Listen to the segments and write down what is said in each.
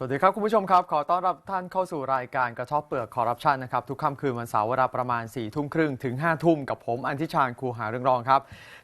สวัสดีครับ คุณผู้ชมครับ ขอต้อนรับท่านเข้าสู่รายการกระทบเปลือกคอร์รัปชันนะครับ ทุกค่ำคืนวันเสาร์เวลาประมาณ4ี่ทุ่มครึ่งถึง5้าทุ่มกับผม อันทิชาญครูหาเรื่องรองครับ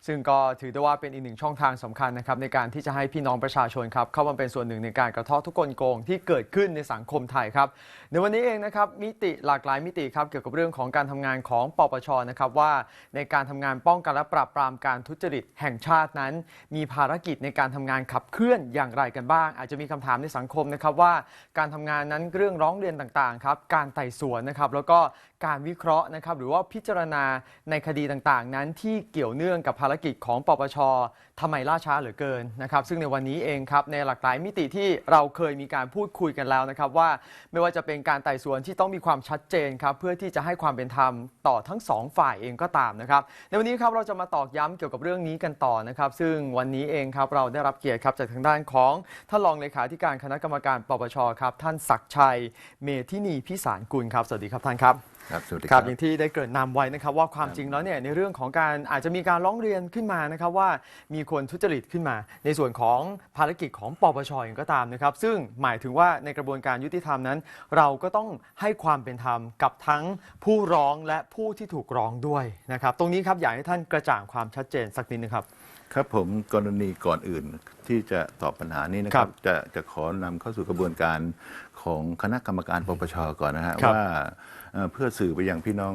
ซึ่งก็ถือได้ว่าเป็นอีกหนึ่งช่องทางสำคัญนะครับ ในการที่จะให้พี่น้องประชาชนครับ เข้ามาเป็นส่วนหนึ่งในการกระทบทุกกลโกงที่เกิดขึ้นในสังคมไทยครับ ในวันนี้เองนะครับมิติหลากหลายมิติครับเกี่ยวกับเรื่องของการทำงานของปปชนะครับว่าในการทำงานป้องกันและปราบปรามการทุจริตแห่งชาตินั้น มีภารกิจในการทำงานขับเคลื่อนอย่างไรกันบ้าง อาจจะมีคำถามในสังคมนะครับว่าการทำงานนั้นเรื่องร้องเรียนต่างๆครับการไต่สวนนะครับแล้วก็การวิเคราะห์นะครับหรือว่าพิจารณาในคดีต่างๆ นั้นที่เกี่ยวเนื่องกับภารกิจของปปชทำไมล่าช้าเหลือเกินนะครับ ซึ่งในวันนี้เองครับในหลากหลายมิติที่เราเคยมีการพูดคุยกันแล้วนะครับ ว่าไม่ว่าจะเป็นการไต่สวนที่ต้องมีความชัดเจนครับเพื่อที่จะให้ความเป็นธรรมต่อทั้งสองฝ่ายเองก็ตามนะครับ ในวันนี้ครับเราจะมาตอกย้ำเกี่ยวกับเรื่องนี้กันต่อนะครับ ซึ่งวันนี้เองครับเราได้รับเกียรติครับจากทางด้านของท่านรองเลขาธิการคณะกรรมการปปชครับท่านศักชัย เมธินีพิสารกุลครับสวัสดีครับท่านครับ ครับสวัสดีคครัรับบอย่างที่ได้เกริดนำไว้นะครับ ว่าความจริงแล้วเนี่ยในเรื่องของการอาจจะมีการร้องเรียนขึ้นมานะครับว่ามีคนทุจริตขึ้นมา ในส่วนของภารกิจของปปชเองก็ตามนะครับ ซึ่งหมายถึงว่าในกระบวนการยุติธรรมนั้น เราก็ต้องให้ความเป็นธรรมกับทั้งผู้ร้องและผู้ที่ถูกร้องด้วยนะครับ ตรงนี้ครับอยากให้ท่านกระจ่างความชัดเจนสักนิดนึงครับ ครับผมกรณีก่อนอื่นที่จะตอบปัญหานี้นะคครัรับบจะจะขอนำเข้าสู่กระบวนการของคณะกรรมการปปชก่อนนะฮะครับว่า เอ่อเพื่อสื่อไปยังพี่น้อง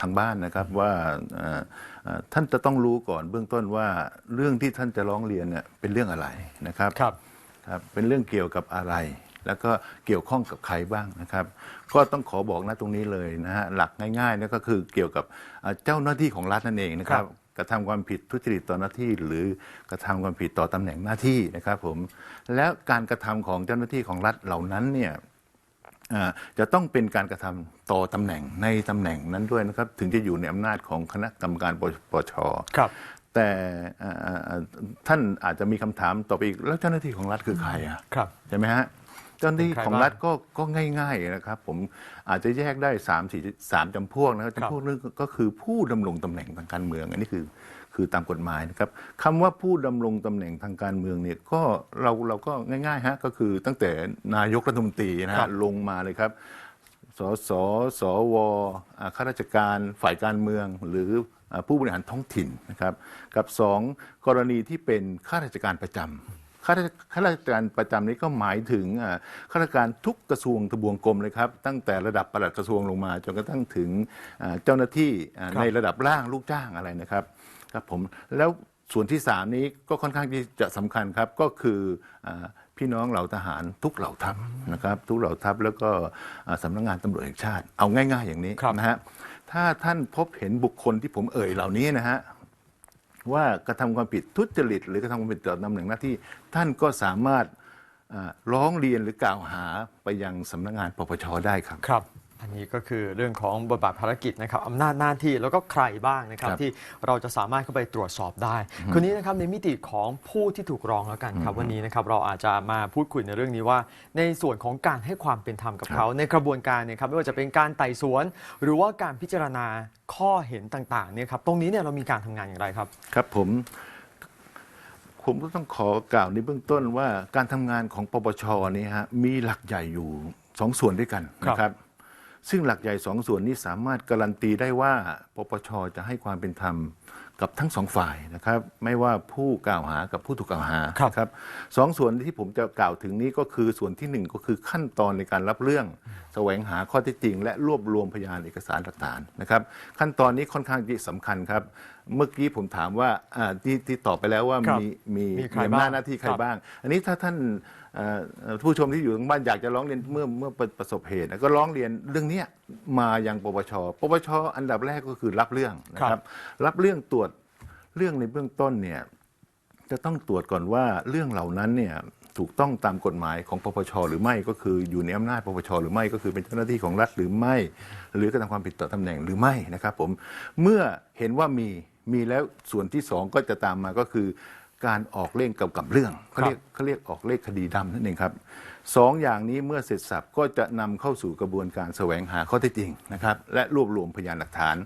ทางบ้านนะครับว่าเอ่อเอ่อท่านจะต้องรู้ก่อนเบื้องต้นว่าเรื่องที่ท่านจะร้องเรียนเนี่ยเป็นเรื่องอะไรนะครับครับครับเป็นเรื่องเกี่ยวกับอะไร แล้วก็เกี่ยวข้องกับใครบ้างนะครับ ก็ต้องขอบอกนะตรงนี้เลยนะฮะหลักง่ายๆนะก็คือเกี่ยวกับเอ่อเจ้าหน้าที่ของรัฐนั่นเองนะครับครับกระทำความผิดทุจริตต่อหน้าที่ หรือกระทำความผิดต่อตำแหน่งหน้าที่นะครับผมแล้วการกระทำของเจ้าหน้าที่ของรัฐเหล่านั้นเนี่ยอ่า จะต้องเป็นการกระทำต่อตำแหน่งในตำแหน่งนั้นด้วยนะครับ ถึงจะอยู่ในอำนาจของคณะกรรมการปปชครับแต่อ่าอ่าอ่าท่านอาจจะมีคำถามต่อไปอีกแล้วเจ้าหน้าที่ของรัฐคือใครอะครับใช่ไหมฮะเจ้าหน้าที่เป็นใครของรัฐก็ก็ง่าย ๆนะครับ ผมอาจจะแยกได้3ามสี่สามจำพวกนะครับครับจำพวกนึงก็คือผู้ดำรงตำแหน่งทางการเมือง อันนี้คือ คือตามกฎหมายนะครับคำว่าผู้ดำรงตำแหน่งทางการเมืองเนี่ยก็เราเราก็ง่ายๆฮะก็คือตั้งแต่นายกรัฐมนตรีนะครัฮะบลงมาเลยครับสสสวอ่าข้าราชการฝ่ายการเมืองหรืออ่าผู้บริหารท้องถิ่นนะครับ กับสองกรณีที่เป็นข้าราชการประจำข้าราชข้าราชการประจำนี้ก็หมายถึงอ่าข้าราชการทุกกระทรวงทบวงกรมเลยครับ ตั้งแต่ระดับปลัดกระทรวงลงมา จนกระทั่งถึงอ่าเจ้าหน้าที่อ่าครับในระดับล่างลูกจ้างอะไรนะครับ ครับผมแล้วส่วนที่สามนี้ก็ค่อนข้างที่จะสำคัญครับก็คืออาพี่น้องเหล่าทหารทุกเหล่าทัพนะครับ ทุกเหล่าทัพแล้วก็อ่าสำนักงานตำรวจแห่งชาติ เอาง่าย ๆ อย่างนี้ครับนะฮะถ้าท่านพบเห็นบุคคลที่ผมเอ่ยเหล่านี้นะฮะว่ากระทำความผิดทุจริต หรือกระทำความผิดต่อตำแหน่งหน้าที่ ท่านก็สามารถอ่าร้องเรียนหรือกล่าวหาไปยังสำนักงานปปชได้ครับครับ อันนี้ก็คือเรื่องของบทบาทภารกิจนะครับอำนาจหน้าที่แล้วก็ใครบ้างนะครับครับที่เราจะสามารถเข้าไปตรวจสอบได้คนนี้นะครับในมิติของผู้ที่ถูกร้องแล้วกันครับวันนี้นะครับเราอาจจะมาพูดคุยในเรื่องนี้ว่า ในส่วนของการให้ความเป็นธรรมกับเขา ในกระบวนการเนี่ยครับไม่ว่าจะเป็นการไต่สวน หรือว่าการพิจารณาข้อเห็นต่างๆเนี่ยครับตรงนี้เนี่ยเรามีการทำงานอย่างไรครับ ครับผมผมก็ต้องขอกล่าวในเบื้องต้นว่าการทำงานของปปชนี่ฮะมีหลักใหญ่อยู่สองส่วนด้วยกันครับนะครับ ซึ่งหลักใหญ่สองส่วนนี้สามารถการันตีได้ว่าปปชจะให้ความเป็นธรรมกับทั้งสองฝ่ายนะครับไม่ว่าผู้กล่าวหากับผู้ถูกกล่าวหาครับนะครับสองส่วนที่ผมจะกล่าวถึงนี้ก็คือส่วนที่หนึ่งก็คือขั้นตอนในการรับเรื่อง แสวงหาข้อเท็จจริง และรวบรวมพยานเอกสารหลักฐานนะครับขั้นตอนนี้ค่อนข้างที่สำคัญครับ เมื่อกี้ผมถามว่าอ่าที่ที่ตอบไปแล้วว่าครับมีมีมีใครอำนาจบ้างหน้าที่ใครครับบ้าง อันนี้ถ้าท่านเอ่อเอ่อ ผู้ชมที่อยู่ทางบ้านอยากจะร้องเรียนเมื่อเมื่อประประสบเหตุนะก็ร้องเรียนเรื่องเนี้ยมายังปปช ปปช อันดับแรกก็คือรับเรื่องนะคครัรับบรับเรื่องตรวจเรื่องในเบื้องต้นเนี่ยจะต้องตรวจก่อนว่าเรื่องเหล่านั้นเนี่ยถูกต้องตามกฎหมายของปปช หรือไม่ก็คืออยู่ในอำนาจปปช หรือไม่ก็คือเป็นเจ้าหน้าที่ของรัฐหรือไม่ หรือกระทำความผิดต่อตำแหน่งหรือไม่นะครับผมเมื่อเห็นว่ามีมีแล้วส่วนที่สองก็จะตามมาก็คือ การออกเล่งเกี่ยวกับเรื่องเขาเรียกเขาเรียกออกเลขคดีดำนั่นเองครับสองอย่างนี้เมื่อเสร็จสับก็จะนำเข้าสู่กระบวนการแสวงหาข้อเท็จจริงนะครับ และรวบรวมพยานหลักฐาน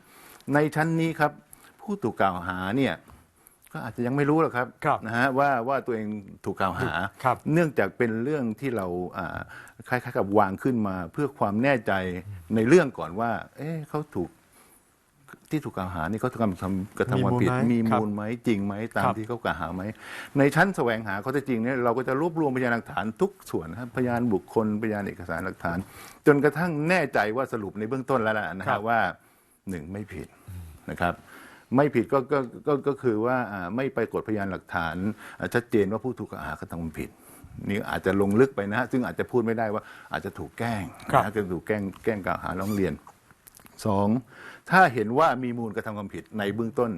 ในชั้นนี้ครับ ผู้ถูกกล่าวหาเนี่ยก็อาจจะยังไม่รู้หรอกครับครับนะฮะว่าว่าตัวเองถูกกล่าวหาครับเนื่องจากเป็นเรื่องที่เราอ่าคล้ายๆกับวางขึ้นมา เพื่อความแน่ใจในเรื่องก่อนว่า เอ๊ะเขาถูก ที่ถูกกล่าวหานี่เขาถูกกระทำกระทำความผิดมีมีมูลไหมมูลไหมจริงไหมตามครับ ที่เขากล่าวหาไหมในชั้นแสวงหาข้อเท็จจริงเนี่ยเราก็จะรวบรวมพยานหลักฐานทุกส่วนนะครับพยานบุคคลพยานเอกสารหลักฐาน จนกระทั่งแน่ใจว่าสรุปในเบื้องต้นแล้วล่ะนะครัฮะบ ว่าหนึ่งไม่ผิดนะครับ ไม่ผิดก็ก็ก็ก็คือว่าอ่าไม่ไปกฏพยานหลักฐานอ่าชัดเจนว่าผู้ถูกกล่าวหากระทำความผิด นี่อาจจะลงลึกไปนะฮะซึ่งอาจจะพูดไม่ได้ว่าอาจจะถูกแกล้งครับนะฮะจะถูกแกล้งแกล้งกล่าวหาร้องเรียนสอง ถ้าเห็นว่ามีมูลกระทำความผิดในเบื้องต้น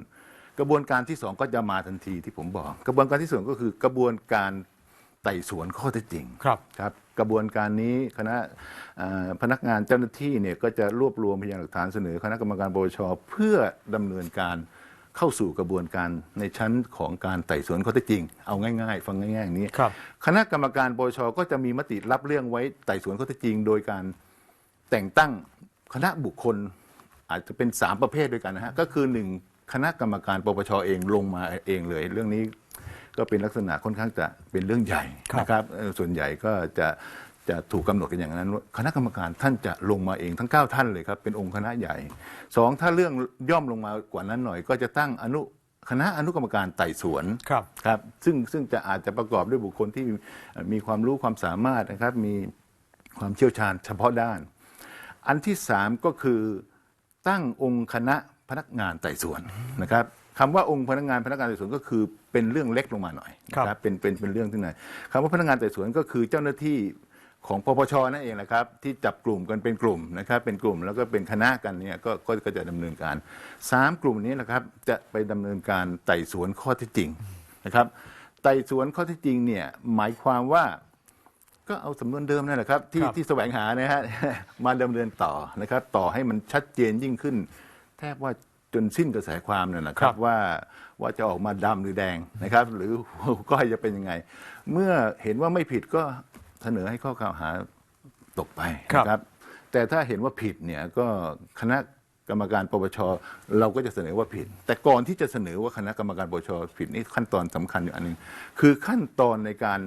กระบวนการที่สองก็จะมาทันทีที่ผมบอก กระบวนการที่สองก็คือกระบวนการไต่สวนข้อเท็จจริงครับ ครับ กระบวนการนี้คณะเอ่อพนักงานเจ้าหน้าที่เนี่ยก็จะรวบรวมพยานหลักฐานเสนอคณะกรรมการปปชเพื่อดำเนินการเข้าสู่กระบวนการในชั้นของการไต่สวนข้อเท็จจริง เอาง่ายๆ ฟังง่ายๆอย่างนี้ ครับ คณะกรรมการปปชก็จะมีมติรับเรื่องไว้ไต่สวนข้อเท็จจริง โดยการแต่งตั้งคณะบุคคล อาจจะเป็น 3 ประเภทด้วยกันนะฮะก็คือหนึ่งคณะกรรมการปปชเองลงมาเองเลย เรื่องนี้ก็เป็นลักษณะค่อนข้างจะเป็นเรื่องใหญ่ครับนะครับเอ่อส่วนใหญ่ก็จะจะถูกกำหนดกันอย่างนั้นว่าคณะกรรมการท่านจะลงมาเองทั้ง 9 ท่านเลยครับเป็นองค์คณะใหญ่สองถ้าเรื่องย่อมลงมากว่านั้นหน่อย ก็จะตั้งอนุคณะอนุกรรมการไต่สวน ครับ ครับซึ่งซึ่งจะอาจจะประกอบด้วยบุคคลที่เอ่อมีความรู้ความสามารถนะครับ มีความเชี่ยวชาญเฉพาะด้าน อันที่สามก็คือ ตั้งองค์คณะพนักงานไต่สวนนะครับคำว่าองค์พนักงานพนักงานไต่สวนก็คือเป็นเรื่องเล็กลงมาหน่อยครับนะเป็นเป็นเป็นเรื่องที่ไหนคำว่าพนักงานไต่สวนก็คือเจ้าหน้าที่ของปปชนั่นเองนะครับ ที่จับกลุ่มกันเป็นกลุ่มนะครับ เป็นกลุ่มแล้วก็เป็นคณะกันเนี่ยก็ก็ก็จะดำเนินการสามกลุ่มนี้นะครับจะไปดำเนินการไต่สวนข้อเท็จจริงนะครับ ไต่สวนข้อเท็จจริงเนี่ยหมายความว่า ก็เอาสำนวนเดิมนั่นแหละครับที่ครับ ที่แสวงหานะฮะ มาดำเนินต่อนะครับ ต่อให้มันชัดเจนยิ่งขึ้น แทบว่าจนสิ้นกระแสความเนี่ยนะคครัรับบว่าว่าจะออกมาดำหรือแดงนะครับ หรือก้อยจะเป็นยังไง เมื่อเห็นว่าไม่ผิดก็เสนอให้ข้อกล่าวหาตกไปครับ นะครับ แต่ถ้าเห็นว่าผิดเนี่ยก็คณะกรรมการปปชเราก็จะเสนอว่าผิด แต่ก่อนที่จะเสนอว่าคณะกรรมการปปชผิดนี่ขั้นตอนสำคัญอยู่อันหนึงคือขั้นตอนในการ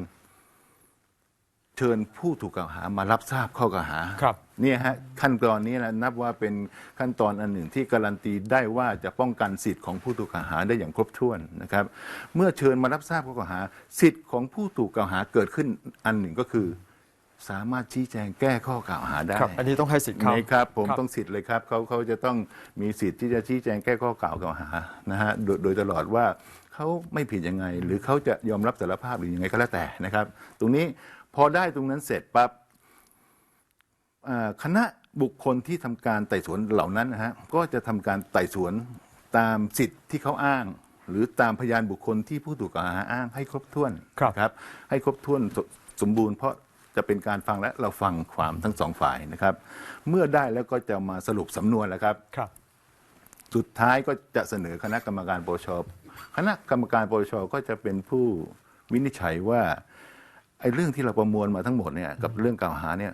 เชิญผู้ถูกกล่าวหามารับทราบข้อกล่าวหาครับ เนี่ยฮะขั้นตอนนี้นะนับว่าเป็นขั้นตอนอันหนึ่งที่การันตีได้ว่าจะป้องกันสิทธิ์ของผู้ถูกกล่าวหาได้อย่างครบถ้วนนะครับ เมื่อเชิญมารับทราบข้อกล่าวหา สิทธิ์ของผู้ถูกกล่าวหาเกิดขึ้นอันหนึ่งก็คือ สามารถชี้แจงแก้ข้อกล่าวหาได้ ครับ อันนี้ต้องให้สิทธิ์เขานะครับผมครับ ต้องสิทธิ์เลยครับเขาเขาจะต้องมีสิทธิ์ที่จะชี้แจงแก้ข้อกล่าวหานะฮะโดยโดยตลอดว่าเขาไม่ผิดยังไง หรือเขาจะยอมรับสารภาพหรือยังไงก็แล้วแต่นะครับ ตรงนี้ พอได้ตรงนั้นเสร็จปั๊บอ่าคณะบุคคลที่ทำการไต่สวนเหล่านั้นนะฮะก็จะทำการไต่สวนตามสิทธิ์ที่เขาอ้าง หรือตามพยานบุคคลที่ผู้ถูกกล่าวหาอ้างให้ครบถ้วนครับครับให้ครบถ้วนสสมบูรณ์เพราะจะเป็นการฟังและเราฟังความทั้งสองฝ่ายนะครับ เมื่อได้แล้วก็จะมาสรุปสำนวนแล้วครับครับ สุดท้ายก็จะเสนอคณะกรรมการปปชคณะกรรมการปปชก็จะเป็นผู้วินิจฉัยว่า ไอ้เรื่องที่เราประมวลมาทั้งหมดเนี่ยกับเรื่องกล่าวหาเนี่ย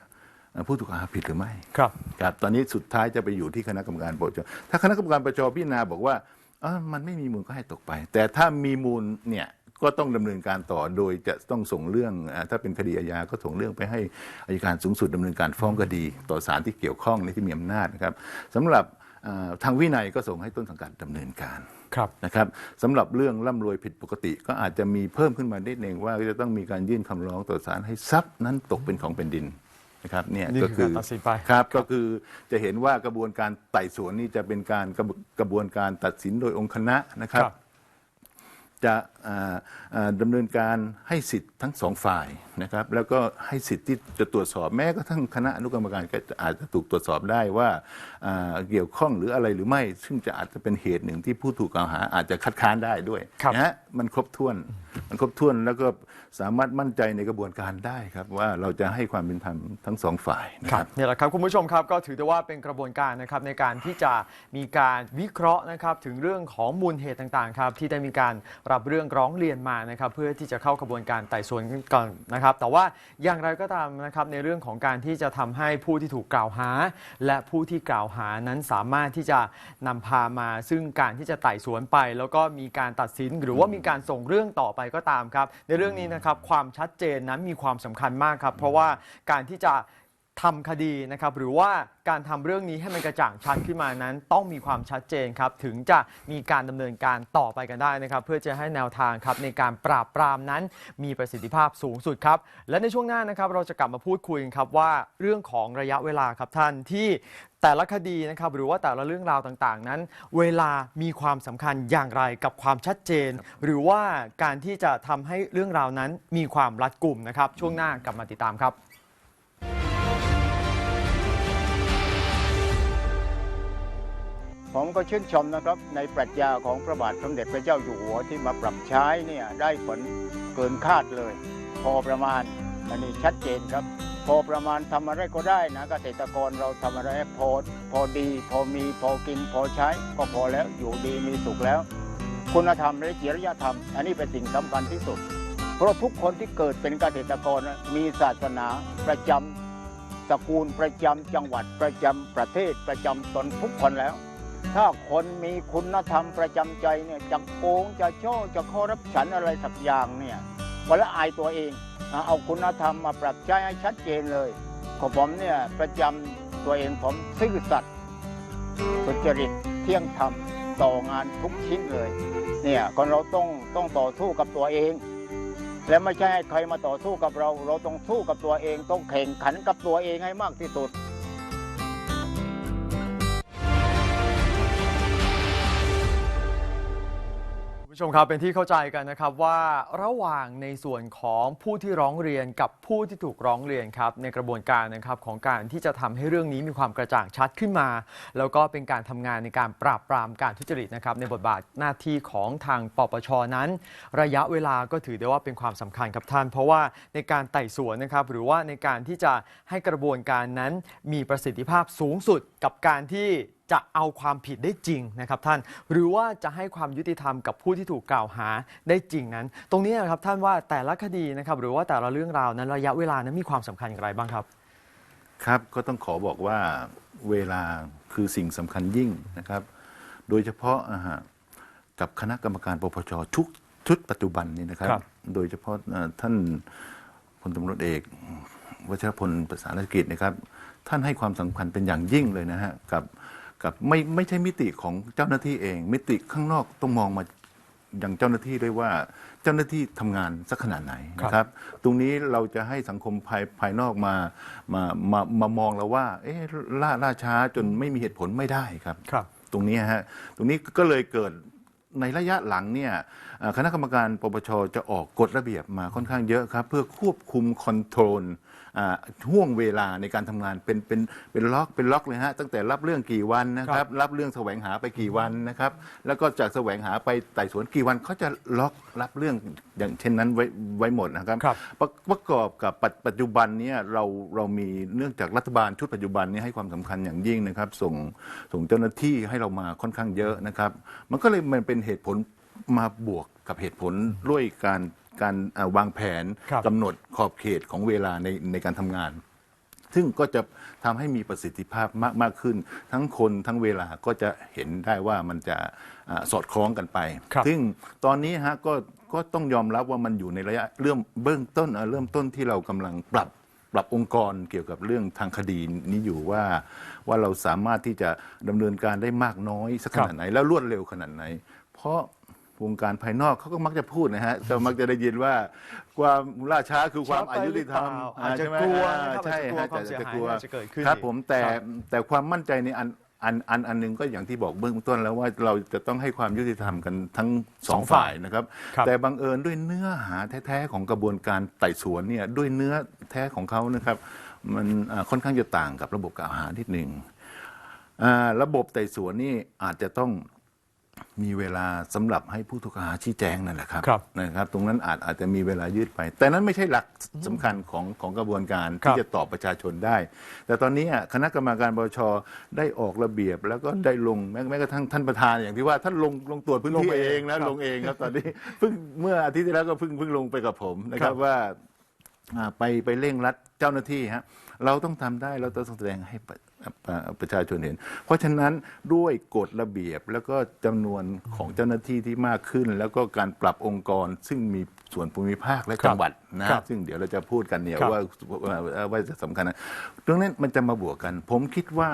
เอ่อผู้ถูกกล่าวหาผิดหรือไม่ครับครับ ตอนนี้สุดท้ายจะไปอยู่ที่คณะกรรมการปปชถ้าคณะกรรมการปปชพิจารณาบอกว่าเอ้อมันไม่มีมูลก็ให้ตกไป แต่ถ้ามีมูลเนี่ยก็ต้องดำเนินการต่อโดยจะต้องส่งเรื่องอาถ้าเป็นคดีอาญาก็ส่งเรื่องไปให้อายการสูงสุดดำเนินการฟ้องคดี ต่อศาลที่เกี่ยวข้องในที่มีอำนาจนะครับสำหรับอ่า ทางวินัยก็ส่งให้ต้นสังกัดดำเนินการครับนะครับสำหรับเรื่องร่ำรวยผิดปกติ ก็อาจจะมีเพิ่มขึ้นมาได้หนึ่งว่าจะต้องมีการยื่นคำร้องต่อศาลให้ทรัพย์นั้นตกเป็นของแผ่นดินนะครับเนี่ยนี่ก็คือการตัดสินไปครับก็คือจะเห็นว่ากระบวนการไต่สวนนี่จะเป็นการกระบกระบวนการตัดสินโดยองค์คณะนะครับครับจะอ่าอ่า ดำเนินการให้สิทธิ์ทั้งสองฝ่ายนะครับแล้วก็ให้สิทธิ์ที่จะตรวจสอบแม้กระทั่งคณะอนุกรรมการก็จะอาจจะถูกตรวจสอบได้ว่าอ่าเกี่ยวข้องหรืออะไรหรือไม่ ซึ่งจะอาจจะเป็นเหตุหนึ่งที่ผู้ถูกกล่าวหาอาจจะคัดค้านได้ด้วยครับนะฮะมันครบถ้วนมันครบถ้วนแล้วก็สามารถมั่นใจในกระบวนการได้ครับว่าเราจะให้ความเป็นธรรมทั้งสองฝ่ายนะคครัรับบเนี่ยแหละครับคุณผู้ชมครับก็ถือได้ว่าเป็นกระบวนการนะครับในการที่จะมีการวิเคราะห์นะครับถึงเรื่องของมูลเหตุต่างๆครับที่ได้มีการรับเรื่องร้องเรียนมานะครับเพื่อที่จะเข้ากระบวนการไต่สวนก่อนนะครับ แต่ว่าอย่างไรก็ตามนะครับในเรื่องของการที่จะทำให้ผู้ที่ถูกกล่าวหา และผู้ที่กล่าวหานั้นสามารถที่จะนำพามา ซึ่งการที่จะไต่สวนไป แล้วก็มีการตัดสินหรือว่ามีการส่งเรื่องต่อไปก็ตามครับ ในเรื่องนี้นะครับความชัดเจนนั้นมีความสำคัญมากครับ เพราะว่าการที่จะ ทำคดีนะครับหรือว่าการทำเรื่องนี้ให้มันกระจ่างชัดขึ้นมานั้น ต้องมีความชัดเจนครับถึงจะมีการดำเนินการต่อไปกันได้นะครับเพื่อจะให้แนวทางครับในการปราบปรามนั้น มีประสิทธิภาพสูงสุดครับและในช่วงหน้านะครับเราจะกลับมาพูดคุยกันครับว่าเรื่องของระยะเวลาครับท่านที่แต่ละคดีนะครับหรือว่าแต่ละเรื่องราวต่างๆ นั้น เวลามีความสำคัญอย่างไรกับความชัดเจน หรือว่าการที่จะทำให้เรื่องราวนั้นมีความรัดกุมนะครับช่วงหน้ากลับมาติดตามครับ ผมก็ชื่นชมนะครับในปรัชญาของพระบาทสมเด็จพระเจ้าอยู่หัวที่มาปรับใช้เนี่ยได้ผลเกินคาดเลย พอประมาณอันนี้ชัดเจนครับ พอประมาณทำอะไรก็ได้นะเกษตรกรเราทำอะไรพอพอดี พอมีพอกินพอใช้ ก็พอแล้วอยู่ดีมีสุขแล้ว คุณธรรมและจริยธรรม อันนี้เป็นสิ่งสำคัญที่สุด เพราะทุกคนที่เกิดเป็นเกษตรกรมีศาสนาประจำตระกูลประจำจังหวัดประจำประเทศประจำตนทุกคนแล้ว ถ้าคนมีคุณธรรมประจำใจเนี่ยจะโกงจะโช่อจะคอรับฉันอะไรสักอย่างเนี่ยวันละอายตัวเองเอาคุณธรรมมาปรับใช้ให้ชัดเจนเลยของผมเนี่ยประจำตัวเองผมซื่อสัตย์สุจริตเที่ยงธรรมต่องานทุกชิ้นเลยเนี่ยคนเราต้องต้องต่อสู้กับตัวเอง และไม่ใช่ให้ใครมาต่อสู้กับเรา เราต้องสู้กับตัวเอง ต้องแข่งขันกับตัวเองให้มากที่สุด ผู้ชมครับเป็นที่เข้าใจกันนะครับว่าระหว่างในส่วนของผู้ที่ร้องเรียนกับผู้ที่ถูกร้องเรียนครับในกระบวนการนะครับของการที่จะทำให้เรื่องนี้มีความกระจ่างชัดขึ้นมา แล้วก็เป็นการทำงานในการปราบปรามการทุจริตนะครับในบทบาทหน้าที่ของทางปปชนั้น ระยะเวลาก็ถือได้ว่าเป็นความสำคัญครับท่าน เพราะว่าในการไต่สวนนะครับหรือว่าในการที่จะให้กระบวนการนั้นมีประสิทธิภาพสูงสุดกับการที่ จะเอาความผิดได้จริงนะครับท่าน หรือว่าจะให้ความยุติธรรมกับผู้ที่ถูกกล่าวหาได้จริงนั้น ตรงนี้นะครับท่านว่าแต่ละคดีนะครับหรือว่าแต่ละเรื่องราวนั้นระยะเวลานั้นมีความสำคัญอย่างไรบ้างครับ ครับก็ต้องขอบอกว่าเวลาคือสิ่งสำคัญยิ่งนะครับ โดยเฉพาะอ่าฮะกับคณะกรรมการปปชชุกชุดปัจจุบันนี้นะครับ ครับ โดยเฉพาะเอ่อท่านพลตำรวจเอกวชรพลประสานกิจนะครับ ท่านให้ความสำคัญเป็นอย่างยิ่งเลยนะฮะกับ กับไม่ไม่ใช่มิติของเจ้าหน้าที่เอง มิติข้างนอกต้องมองมาอย่างเจ้าหน้าที่ด้วยว่าเจ้าหน้าที่ทำงานสักขนาดไหนนะครับ ตรงนี้เราจะให้สังคมภายภายนอกมามามามามองเราว่า เอ๊ะล่าล่าช้าจนไม่มีเหตุผลไม่ได้ครับ ครับ ตรงนี้ฮะตรงนี้ก็เลยเกิดในระยะหลังเนี่ยเอ่อคณะกรรมการปปชจะออกกฎระเบียบมาค่อนข้างเยอะครับ เพื่อควบคุมคอนโทรลอ่าห่วงเวลาในการทำงานเป็นเป็นเป็นล็อกเป็นล็อกเลยฮะตั้งแต่รับเรื่องกี่วันนะคครัรับบรับเรื่องแสวงหาไปกี่วันนะครับ แล้วก็จากแสวงหาไปไต่สวนกี่วันเขาจะล็อกรับเรื่องอย่างเช่นนั้นไว้ไว้หมดนะครับ ครับ ประประกอบกับปัจปัจจุบันเนี้เราเรามีเนื่องจากรัฐบาลชุดปัจจุบันนี้ให้ความสำคัญอย่างยิ่งนะครับ ส่งส่งเจ้าหน้าที่ให้เรามาค่อนข้างเยอะนะครับ มันก็เลยมันเป็นเหตุผล มาบวกกับเหตุผลด้วยการการอ่าวางแผนครับ กำหนดขอบเขตของเวลาในในการทำงาน ซึ่งก็จะทำให้มีประสิทธิภาพมากมากขึ้น ทั้งคนทั้งเวลาก็จะเห็นได้ว่ามันจะอาสอดคล้องกันไป ครับซึ่งตอนนี้ฮะก็ก็ต้องยอมรับว่ามันอยู่ในระยะเริ่มเบื้องต้นอะเริ่มต้นที่เรากำลังปรับปรับองค์กรเกี่ยวกับเรื่องทางคดีนี้อยู่ว่า ว่าเราสามารถที่จะดำเนินการได้มากน้อยสักขนาดไหนแล้วรวดเร็วขนาดไหน เพราะ วงการภายนอกเขาก็มักจะพูดนะฮะจะมักจะได้ยินว่าความล่าช้าคือความอายุติธรรมอาจจะใช่ไหมกลัวนะครับใช่อาจจะกลัวฮะความเสียหายกลัวอาจจะเกิดขึ้นครับผมแต่ครับแต่ความมั่นใจในอันอันอันอันหนึงก็อย่างที่บอกเบื้องต้นแล้วว่าเราจะต้องให้ความยุติธรรมกันทั้งสองฝ่ายนะครับครับ แต่บังเอิญด้วยเนื้อหาแท้ๆของกระบวนการไต่สวนเนี่ยด้วยเนื้อแท้ของเขานะครับมันอ่าค่อนข้างจะต่างกับระบบกล่าวหานิดหนึ่งอ่าระบบไต่สวนนี่อาจจะต้อง มีเวลาสำหรับให้ผู้ถูกกล่าวหาชี้แจงนั่นแหละครับครับนะครับ ตรงนั้นอาจอาจจะมีเวลายืดไป แต่นั้นไม่ใช่หลักสำคัญของของกระบวนการครัที่บจะตอบประชาชนได้ แต่ตอนนี้อะคณะกรรมการปปชได้ออกระเบียบ แล้วก็ได้ลงแม้แม้กระทั่งท่านประธานอย่างที่ว่าท่านลงลงตรวจพื้นที่ลงไปเองนะครับลงเองครับตอนนี้เพิ่งเมื่ออาทิตย์ที่แล้วก็เพิ่งเพิ่งลงไปกับผมนะคครัรับบว่าอ่าไปไปเร่งรัดเจ้าหน้าที่ฮะเราต้องทำได้เราต้องแสดงให้ ประประประชาชนเห็น เพราะฉะนั้นด้วยกฎระเบียบแล้วก็จำนวนของเจ้าหน้าที่ที่มากขึ้น แล้วก็การปรับองค์กรซึ่งมีส่วนภูมิภาคและจังหวัดนะครับซึ่งเดี๋ยวเราจะพูดกันเนี่ยครับว่าว่าว่าว่าจะสำคัญนะเรื่องนั้นมันจะมาบวกกัน ผมคิดว่า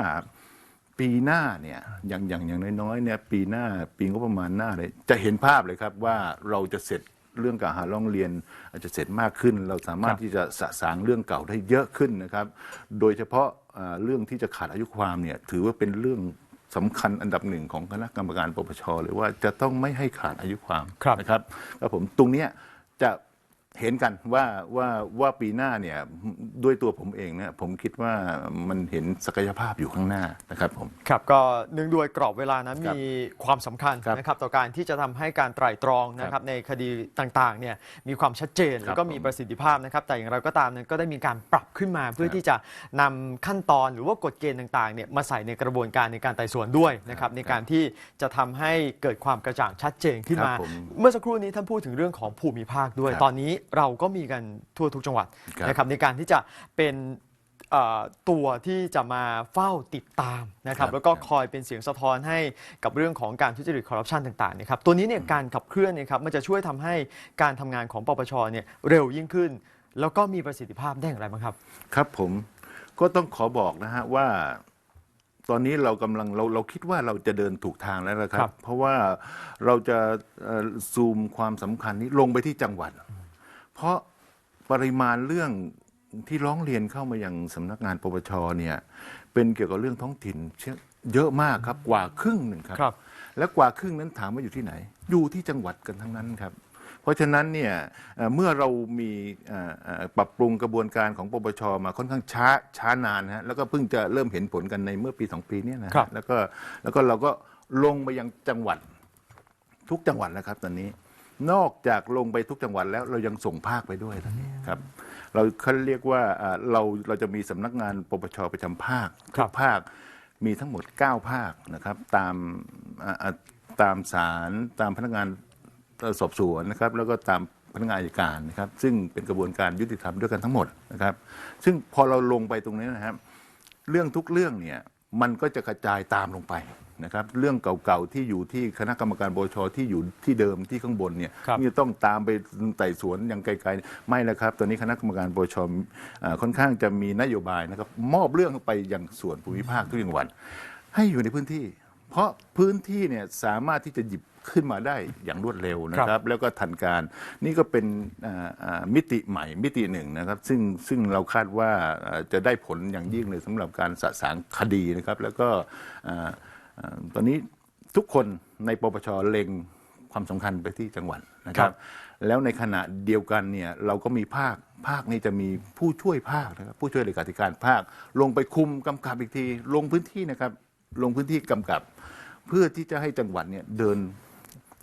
ปีหน้าเนี่ยอย่างอย่างอย่างน้อยๆเนี่ยปีหน้าปีงบประมาณหน้าเลยจะเห็นภาพเลยครับว่าเราจะเสร็จ เรื่องการหาร้องเรียนอาจจะเสร็จมากขึ้น เราสามารถครับที่จะสะสางเรื่องเก่าได้เยอะขึ้นนะครับ โดยเฉพาะอ่าเรื่องที่จะขาดอายุความเนี่ยถือว่าเป็นเรื่องสำคัญอันดับหนึ่งของคณะกรรมการปปชเลยว่าจะต้องไม่ให้ขาดอายุความครับนะครับแล้วผมตรงเนี้ยจะ เห็นกันว่าว่าว่าปีหน้าเนี่ยด้วยตัวผมเองเนี่ยผมคิดว่ามันเห็นศักยภาพอยู่ข้างหน้านะครับผม ครับก็เนื่องด้วยกรอบเวลานั้นครับมีความสำคัญครับนะครับต่อการที่จะทำให้การไตร่ตรองนะครับในคดีต่างๆเนี่ยมีความชัดเจนแล้วก็มีผมประสิทธิภาพนะครับแต่อย่างไรก็ตามนั้นก็ได้มีการปรับขึ้นมาเพื่อที่จะนำขั้นตอนหรือว่ากฎเกณฑ์ต่างๆเนี่ยมาใส่ในกระบวนการในการไต่สวนด้วยนะครับในการที่จะทำให้เกิดความกระจ่างชัดเจนขึ้นมา ครับผม เมื่อสักครู่นี้ท่านพูดถึงเรื่องของภูมิภาคด้วย ครับตอนนี้เราก็มีกันทั่วทุกจังหวัดครับ นะครับในการที่จะเป็นเอ่อตัวที่จะมาเฝ้าติดตามนะครับครับแล้วก็ครับ คอยเป็นเสียงสะท้อนให้กับเรื่องของการทุจริตคอร์รัปชันต่างๆนะครับตัวนี้เนี่ยการขับเคลื่อนเนยครับมันจะช่วยทำให้การทำงานของปปชเนี่ยเร็วยิ่งขึ้น แล้วก็มีประสิทธิภาพได้อย่างไรบ้างครับ ครับผมก็ต้องขอบอกนะฮะว่า ตอนนี้เรากำลังเราเราคิดว่าเราจะเดินถูกทางแล้วนะคครัรับบเพราะว่าเราจะเอ่อซูมความสำคัญนี้ลงไปที่จังหวัด เพราะปริมาณเรื่องที่ร้องเรียนเข้ามายังสำนักงานปปชเนี่ยเป็นเกี่ยวกับเรื่องท้องถิ่นเชื่อเยอะมากครับกว่าครึ่งหนึ่งครับ ครับ และกว่าครึ่งนั้นถามว่าอยู่ที่ไหน อยู่ที่จังหวัดกันทั้งนั้นครับ เพราะฉะนั้นเนี่ยเอ่อเมื่อเรามีเอ่อเอ่อปรับปรุงกระบวนการของปปชมาค่อนข้างช้าช้านานนะฮะแล้วก็เพิ่งจะเริ่มเห็นผลกันในเมื่อปีสองปีเนี้นะฮะครับ แล้วก็แล้วก็เราก็ลงไปยังจังหวัด ทุกจังหวัดแล้วครับตอนนี้ นอกจากลงไปทุกจังหวัดแล้วเรายังส่งภาคไปด้วยตอนนี้ครับ เราเขาเรียกว่าอ่าเราเราจะมีสำนักงานปปชประจำภาคครัทุบกภาคมีทั้งหมด 9 ภาคนะครับ ตามอ่าอ่าตามศาลตามพนักงานเอ่อสอบสวนนะครับ แล้วก็ตามพนักงานอัยการนะครับ ซึ่งเป็นกระบวนการยุติธรรมด้วยกันทั้งหมดนะครับ ซึ่งพอเราลงไปตรงนี้นะครับ เรื่องทุกเรื่องเนี่ยมันก็จะกระจายตามลงไปนะครับเรื่องเก่าๆที่อยู่ที่คณะกรรมการบชที่อยู่ที่เดิมที่ข้างบนเนี่ยครับ นี่จะต้องตามไปไต่สวนอย่างไกลๆไม่แล้วครับ ตอนนี้คณะกรรมการบชอ่าค่อนข้างจะมีนโยบายนะครับมอบเรื่องไปยังส่วนภูมิภาคทุกจังหวัดให้อยู่ในพื้นที่ เพราะพื้นที่เนี่ยสามารถที่จะหยิบขึ้นมาได้อย่างรวดเร็วนะคครัรับบแล้วก็ทันการนี่ก็เป็นอ่าอ่ามิติใหม่มิติหนึ่งนะครับ ซึ่งซึ่งเราคาดว่าอ่าจะได้ผลอย่างยิ่งเลยสำหรับการสะสางคดีนะครับ แล้วก็อ่าอ่า ตอนนี้ทุกคนในปปชเล็งความสำคัญไปที่จังหวัดนะคครัรับบแล้วในขณะเดียวกันเนี่ยเราก็มีภาคภาคนี้จะมีผู้ช่วยภาคนะครับผู้ช่วยเลขาธิการภาค ลงไปคุมกำกับอีกที ลงพื้นที่นะครับ ลงพื้นที่กำกับ เพื่อที่จะให้จังหวัดเนี่ยเดิน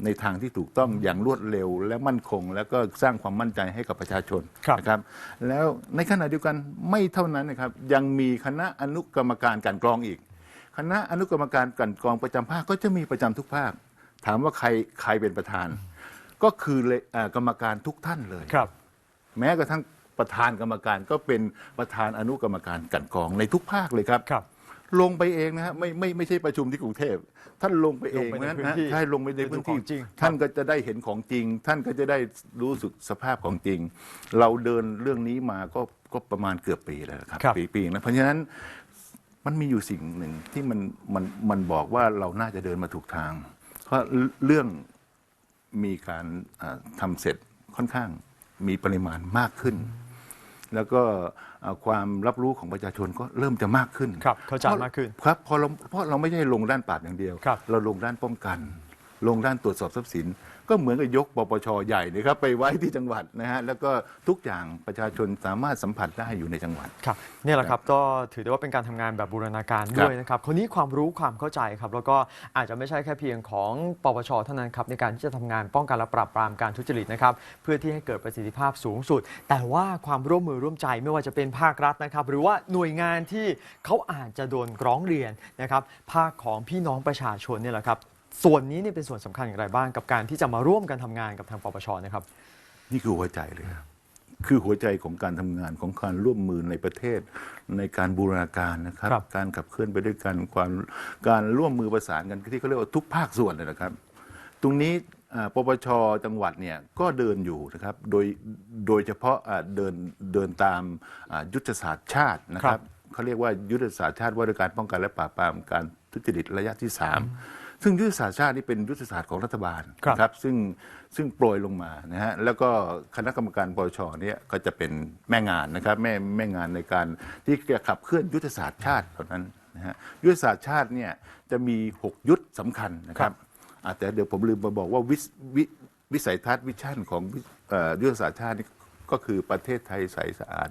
ในทางที่ถูกต้องอย่างรวดเร็วและมั่นคง แล้วก็สร้างความมั่นใจให้กับประชาชนครับนะครับ แล้วในขณะเดียวกันไม่เท่านั้นนะครับยังมีคณะอนุกรรมการกลันกรองอีก คณะอนุกรรมการกลันกรองประจำภาคก็จะมีประจำทุกภาค ถามว่าใครใครเป็นประธาน ก็คือเลอ่ากรรมการทุกท่านเลย ครับ แม้กระทั่งประธานกรรมการก็เป็นประธานอนุกรรมการกลันกรองในทุกภาคเลยครับ ครับ ลงไปเองนะฮะไม่ไม่ไม่ใช่ประชุมที่กรุงเทพ ท่านลงไปเองลงไปในนะพื้นฮะที่ใช่ลงไปในพื้นที่ ไปดูของจริงท่านก็จะได้เห็นของจริง ท่านก็จะได้รู้สึกสภาพของจริง เราเดินเรื่องนี้มาก็ก็ประมาณเกือบปีแล้วครับครับ ปีปีนะเพราะฉะนั้น มันมีอยู่สิ่งหนึ่งที่มันมันมันบอกว่าเราน่าจะเดินมาถูกทาง เพราะเรื่องมีการอ่าทำเสร็จค่อนข้างมีปริมาณมากขึ้น แล้วก็เอ่อความรับรู้ของประชาชนก็เริ่มจะมากขึ้นครับเข้าใจมากขึ้นครับเพราะเราเพราะเราไม่ใช่ลงด้านปราบอย่างเดียวครับเราลงด้านป้องกัน ลงด้านตรวจสอบทรัพย์สิน ก็เหมือนกับยกปปชใหญ่นะครับไปไว้ที่จังหวัดนะฮะแล้วก็ทุกอย่างประชาชนสามารถสัมผัสได้อยู่ในจังหวัด ครับนี่แหละครับก็ถือได้ว่าเป็นการทำงานแบบบูรณาการด้วยนะครับคนนี้ความรู้ความเข้าใจครับ แล้วก็อาจจะไม่ใช่แค่เพียงของปปชเท่านั้นครับในการที่จะทำงานป้องกันและปราบปรามการทุจริตนะครับเพื่อที่ให้เกิดประสิทธิภาพสูงสุด แต่ว่าความร่วมมือร่วมใจไม่ว่าจะเป็นภาครัฐนะครับ หรือว่าหน่วยงานที่เขาอาจจะโดนร้องเรียนนะครับภาคของพี่น้องประชาชนเนี่ยแหละครับ ส่วนนี้เนี่ยเป็นส่วนสำคัญอย่างไรบ้างกับการที่จะมาร่วมกันทำงานกับทางปปชนะครับ นี่คือหัวใจเลยครับคือหัวใจของการทำงานของการร่วมมือในประเทศ ในการบูรณาการนะครับ ครับ การขับเคลื่อนไปด้วยกันความการร่วมมือประสานกันที่เขาเรียกว่าทุกภาคส่วนเลยนะครับ ตรงนี้อ่าปปชจังหวัดเนี่ยก็เดินอยู่นะครับโดยโดยเฉพาะอ่าเดินเดินตามอ่ายุทธศาสตร์ชาตินะคครัรับบ เขาเรียกว่ายุทธศาสตร์ชาติว่าด้วยการป้องกันและปราบปรามการทุจริตระยะที่สาม ซึ่งยุทธศาสตร์ชาตินี่เป็นยุทธศาสตร์ของรัฐบาลครับ นะครับซึ่งซึ่งโปรยลงมานะฮะแล้วก็คณะกรรมการปปชเนี่ยก็จะเป็นแม่งานนะครับแม่แม่งานในการที่จะขับเคลื่อนยุทธศาสตร์ชาติเหล่านั้นนะฮะยุทธศาสตร์ชาติเนี่ยจะมี 6 ยุทธสำคัญนะครับอะแต่เดี๋ยวผมลืมมาบอกว่าวิสวิวิสัยทัศน์วิชั่นของวิเอ่อยุทธศาสตร์ชาตินี่ก็คือประเทศไทยใสสะอาด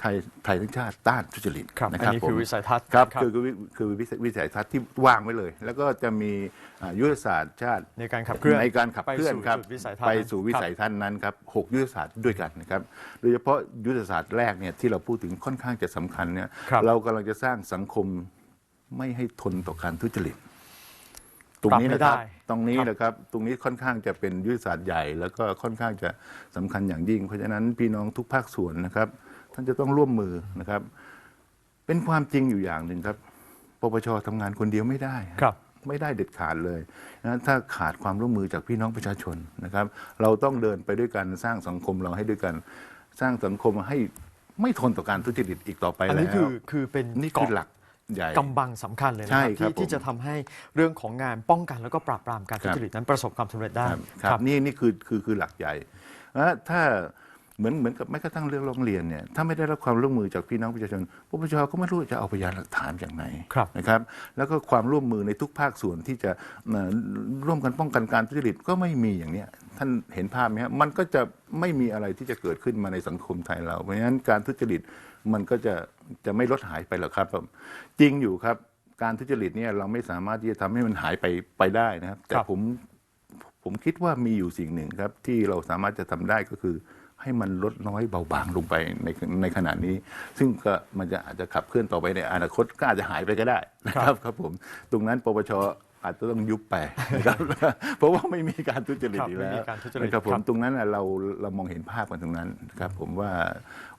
ไทยไทยทั้งชาติต้านทุจริตครับนะอันครับนี้ผคือมวิสัยทัศน์ครับคือคือวิคือวิสัยวิสัยทัศน์ที่วางไว้เลย แล้วก็จะมีอ่ายุทธศาสตร์ชาติ ในการขับเคลื่อนในการขับเคลื่อนครับ ไปสู่จุดวิสัยทัศน์ไปสู่วิสัยทัศน์นั้นครับหกยุทธศาสตร์ด้วยกันนะครับ โดยเฉพาะยุทธศาสตร์แรกเนี่ยที่เราพูดถึงค่อนข้างจะสำคัญเนี่ย ครับ เรากำลังจะสร้างสังคมไม่ให้ทนต่อการทุจริต ตรงนี้ปรับไม่นะครับได้ ตรงนี้ครับนะครับ ตรงนี้ค่อนข้างจะเป็นยุทธศาสตร์ใหญ่ แล้วก็ค่อนข้างจะสำคัญอย่างยิ่ง เพราะฉะนั้นพี่น้องทุกภาคส่วนนะครับ ท่านจะต้องร่วมมือนะครับ เป็นความจริงอยู่อย่างหนึ่งครับปปชทำงานคนเดียวไม่ได้ครับไม่ได้เด็ดขาดเลยนะถ้าขาดความร่วมมือจากพี่น้องประชาชนนะครับ เราต้องเดินไปด้วยกันสร้างสังคมเราให้ด้วยกัน สร้างสังคมให้ไม่ทนต่อการทุจริตอีกต่อไปอันแล้นี้คือวคือเป็นนี่คือหลักใหญ่กำบังสำคัญเลยนะใช่ครับครับที่ที่ผมจะทำให้เรื่องของงานป้องกันแล้วก็ปราบปรามการคทุรับจริตนั้นประสบความสำเร็จได้ครับครับนี่นี่คือคือคือหลักใหญ่นะถ้า เหมือนเหมือนกับแม้กระทั่งเรื่องร้องเรียนเนี่ยถ้าไม่ได้รับความร่วมมือจากพี่น้องประชาชนปปชก็ไม่รู้จะเอาพยานหลักฐานจากไหนครับนะครับแล้วก็ความร่วมมือในทุกภาคส่วนที่จะเอ่อร่วมกันป้องกันการทุจริตก็ไม่มีอย่างเนี้ยท่านเห็นภาพไหมครับมันก็จะไม่มีอะไรที่จะเกิดขึ้นมาในสังคมไทยเรา เพราะฉะนั้นการทุจริตมันก็จะจะไม่ลดหายไปหรอกครับ จริงอยู่ครับการทุจริตเนี่ยเราไม่สามารถที่จะทำให้มันหายไปไปได้นะครับ แต่ครับผมผมคิดว่ามีอยู่สิ่งหนึ่งครับที่เราสามารถจะทำได้ก็คือ ให้มันลดน้อยเบาบางลงไปในในขณะนี้ ซึ่งก็มันจะอาจจะขับเคลื่อนต่อไปในอนาคตก็อาจจะหายไปก็ได้นะครับครับผม ตรงนั้นปปชอาจจะต้องยุบไปนะครับเพราะว่าไม่มีการทุจริตครับอีกแล้วไม่มีการทุจริตนะครับผคมรับตรงนั้นน่ะเราเรามองเห็นภาพกันตรงนั้นนะครับผมว่า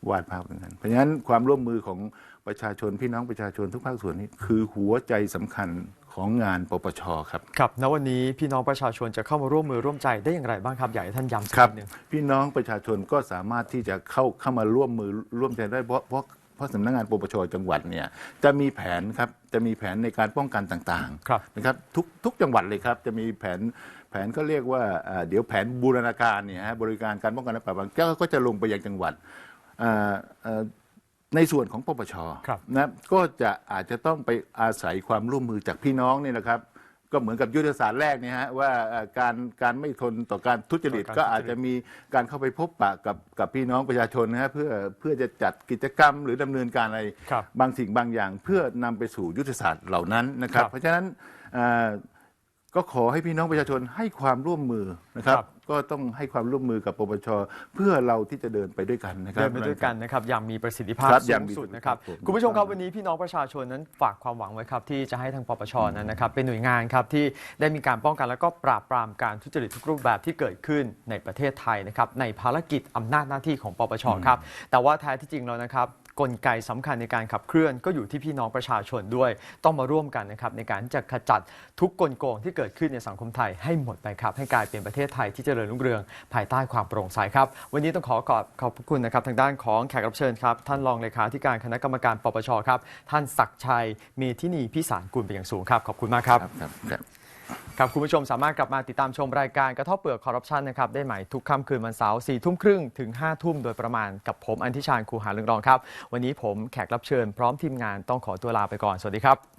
วาดภาพตรงนั้น เพราะฉะนั้นความร่วมมือของประชาชนพี่น้องประชาชนทุกภาคส่วนนี้คือหัวใจสำคัญ ของงานปปชครับ ครับณวันนี้พี่น้องประชาชนจะเข้ามาร่วมมือร่วมใจได้อย่างไรบ้างครับ อยากให้ท่านย้ำสักครับ นิดหนึ่งพี่น้องประชาชนก็สามารถที่จะเข้าเข้ามาร่วมมือร่วมใจได้เพราะเพราะเพราะสำนักงานปปชจังหวัดเนี่ยจะมีแผนครับจะมีแผนในการป้องกันต่างครับ ๆนะครับทุกทุกจังหวัดเลยครับ จะมีแผนแผนก็เรียกว่าอ่าเดี๋ยวแผนบูรณาการเนี่ยฮะบริการการป้องกันและปราบปรามก็ก็จะลงไปยังจังหวัดอ่าอ่า ในส่วนของปปชครับนะก็จะอาจจะต้องไปอาศัยความร่วมมือจากพี่น้องเนี่ยนะครับ ก็เหมือนกับยุทธศาสตร์แรกเนี่ยฮะว่าเอ่อการการไม่ทนต่อการทุจริต ต่อการก็อาจจะมีการเข้าไปพบปะกับกับพี่น้องประชาชนนะฮะเพื่อเพื่อจะจัดกิจกรรมหรือดำเนินการอะไร ครับบางสิ่งบางอย่าง เพื่อนำไปสู่ยุทธศาสตร์เหล่านั้นนะครับ ครับเพราะฉะนั้นเอ่อก็ขอให้พี่น้องประชาชนให้ความร่วมมือนะครับ ครับ ก็ต้องให้ความร่วมมือกับปปชเพื่อเราที่จะเดินไปด้วยกันนะครับ เดินไปด้วยกันนะครับอย่างมีประสิทธิภาพครับอสูย่างงมีสุดนะครับครับผมคุณผู้ชมครับวันนี้พี่น้องประชาชนนั้นฝากความหวังไว้ครับที่จะให้ทางปปชนั้นนะครับเป็นหน่วยงานครับที่ได้มีการป้องกันแล้วก็ปราบปรามการทุจริตทุกรูปแบบที่เกิดขึ้นในประเทศไทยนะครับในภารกิจอำนาจหน้าที่ของปปชครับแต่ว่าแท้ที่จริงแล้วนะครับ กลไกสำคัญในการขับเคลื่อน ก็อยู่ที่พี่น้องประชาชนด้วย ต้องมาร่วมกันนะครับในการจะขจัดทุกกลโกงที่เกิดขึ้นในสังคมไทยให้หมดไปครับ ให้กลายเป็นประเทศไทยที่เจริญรุ่งเรืองภายใต้ความโปร่งใสครับ วันนี้ต้องขอขอบขอบคุณนะครับทางด้านของแขกรับเชิญครับ ท่านรองเลขาธิการคณะกรรมการปปชครับ ท่านศักชัยเมธินีพิสารกุลเป็นอย่างสูงครับ ขอบคุณมากครับ ครับคุณผู้ชมสามารถกลับมาติดตามชมรายการกระเท่อเปลือกคอร์รัปชันนะครับได้ใหม่ทุกค่ำคืนวันเสาร์สี่ทุ่มครึ่งถึง5้าทุ่มโดยประมาณกับผมอันทิชานคูหาเรืองรองครับ วันนี้ผมแขกรับเชิญพร้อมทีมงานต้องขอตัวลาไปก่อนสวัสดีครับ